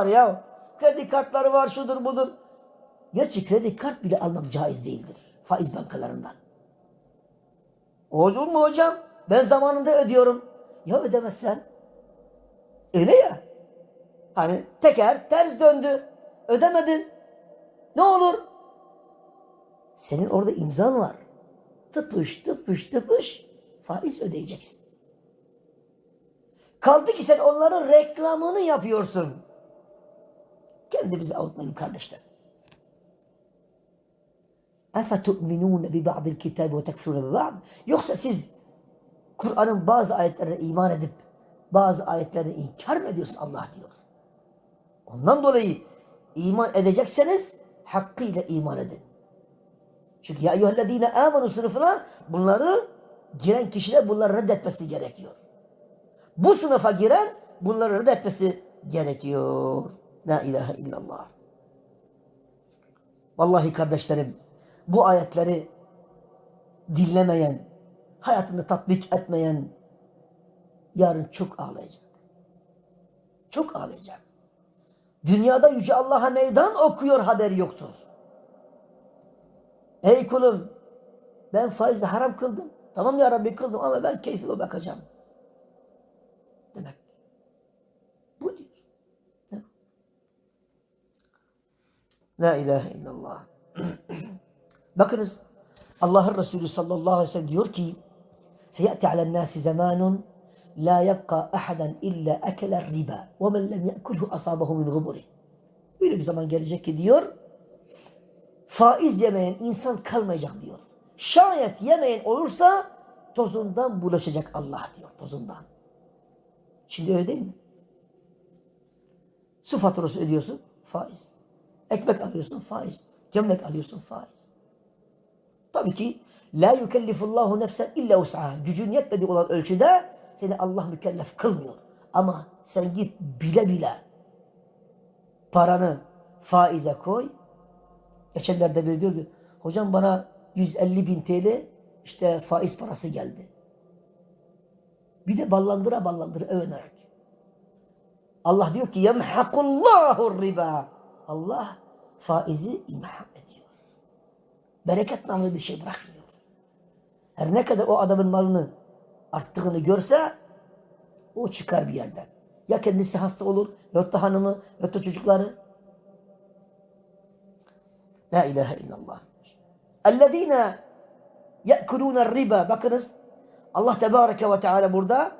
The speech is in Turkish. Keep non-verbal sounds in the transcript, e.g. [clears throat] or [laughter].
var ya. Kredi kartları var şudur budur. Gerçi kredi kart bile almak caiz değildir. Faiz bankalarından. Olur mu hocam? Ben zamanında ödüyorum. Ya ödemezsen? Öyle ya. Hani teker ters döndü. Ödemedin. Ne olur? Senin orada imzan var. Tıpış tıpış tıpış faiz ödeyeceksin. Kaldı ki sen onların reklamını yapıyorsun Kendimizi avutmayın kardeşler. اَفَتُؤْمِنُونَ بِبَعْضِ الْكِتَابِ وَتَكْفُرُونَ بِبَعْضِ Yoksa siz Kur'an'ın bazı ayetlerine iman edip bazı ayetlerini inkar mı ediyorsun Allah diyor. Ondan dolayı iman edecekseniz hakkıyla iman edin. Çünkü ya eyyühellezine amenu sınıfına bunları giren kişiler bunları reddetmesi gerekiyor. Bu sınıfa giren bunları reddetmesi gerekiyor. La ilahe illallah. Vallahi kardeşlerim bu ayetleri dinlemeyen, hayatında tatbik etmeyen yarın çok ağlayacak. Çok ağlayacak. Dünyada Yüce Allah'a meydan okuyor haberi yoktur. Ey kulum ben faizi haram kıldım. Tamam ya Rabbi kıldım ama ben keyfime bakacağım. Demek. Bu diyor. Değil mi? La ilahe illallah. [clears throat] Bakınız Allah'ın Resulü sallallahu aleyhi ve sellem diyor ki Seyati alen nasi zamanun la yabqa ahadan illa akela riba ve men lem ye'kulhu asabahu min guburi. Böyle bir zaman gelecek ki diyor faiz yemeyen insan kalmayacak diyor. Şayet yemeyen olursa tozundan bulaşacak Allah diyor tozundan. Şimdi öyle değil mi? Su faturası ödüyorsun faiz. Ekmek alıyorsun faiz. Gömlek alıyorsun faiz. Tabii ki la yukellifullahu nefsen illa vus'aha. Gücün yetmediği olan ölçüde seni Allah mükellef kılmıyor. Ama sen git bile bile paranı faize koy. Geçenlerde biri diyor ki hocam bana 150 bin TL işte faiz parası geldi. Bir de ballandıra ballandıra övünerek. Allah diyor ki yemhakullahu riba. Allah faizi imham ediyor. Bereket namlı bir şey bırakmıyor. Her ne kadar o adamın malını arttığını görse o çıkar bir yerden. Ya kendisi hasta olur, yahut da hanımı, yahut da çocukları. La ilahe illallah. Ellezine ye'kulûne riba. Bakınız Allah Tebareke ve Teala burada